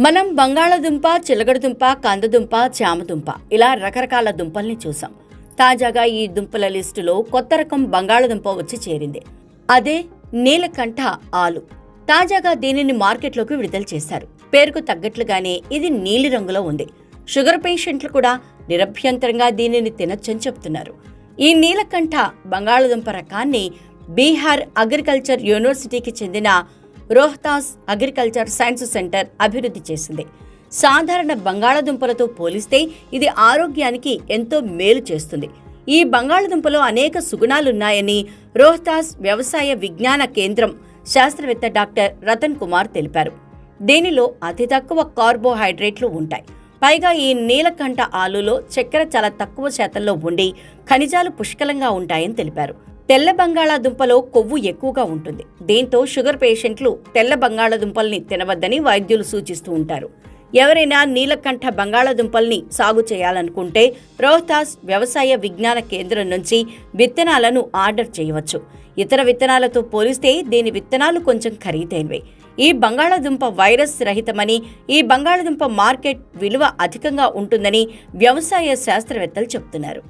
మనం బంగాళదుంప చిలగడదుంప కందదుంప చామదుంప ఇలా రకరకాల దుంపల్ని చూసాం. తాజాగా ఈ దుంపల లిస్టులో కొత్త రకం బంగాళదుంప వచ్చి చేరింది. అదే నీలకంఠ ఆలు. తాజాగా దీనిని మార్కెట్లోకి విడుదల చేశారు. పేరుకు తగ్గట్లుగానే ఇది నీలి రంగులో ఉంది. షుగర్ పేషెంట్లు కూడా నిరభ్యంతరంగా దీనిని తినొచ్చని చెప్తున్నారు. ఈ నీలకంఠ బంగాళదుంప రకాన్ని బీహార్ అగ్రికల్చర్ యూనివర్సిటీకి చెందిన రోహ్తాస్ అగ్రికల్చర్ సైన్స్ సెంటర్ అభివృద్ధి చేసింది. సాధారణ బంగాళదుంపలతో పోలిస్తే ఇది ఆరోగ్యానికి ఎంతో మేలు చేస్తుంది. ఈ బంగాళదుంపలో అనేక సుగుణాలున్నాయని రోహ్తాస్ వ్యవసాయ విజ్ఞాన కేంద్రం శాస్త్రవేత్త డాక్టర్ రతన్ కుమార్ తెలిపారు. దీనిలో అతి తక్కువ కార్బోహైడ్రేట్లు ఉంటాయి. పైగా ఈ నీలకంఠ ఆలులో చక్కెర చాలా తక్కువ శాతంలో ఉండి ఖనిజాలు పుష్కలంగా ఉంటాయని తెలిపారు. తెల్ల బంగాళాదుంపలో కొవ్వు ఎక్కువగా ఉంటుంది. దీంతో షుగర్ పేషెంట్లు తెల్ల బంగాళాదుంపల్ని తినవద్దని వైద్యులు సూచిస్తూ ఉంటారు. ఎవరైనా నీలకంఠ బంగాళాదుంపల్ని సాగు చేయాలనుకుంటే రోహ్తాస్ వ్యవసాయ విజ్ఞాన కేంద్రం నుంచి విత్తనాలను ఆర్డర్ చేయవచ్చు. ఇతర విత్తనాలతో పోలిస్తే దీని విత్తనాలు కొంచెం ఖరీదైనవి. ఈ బంగాళాదుంప వైరస్ రహితమని ఈ బంగాళాదుంప మార్కెట్ విలువ అధికంగా ఉంటుందని వ్యవసాయ శాస్త్రవేత్తలు చెబుతున్నారు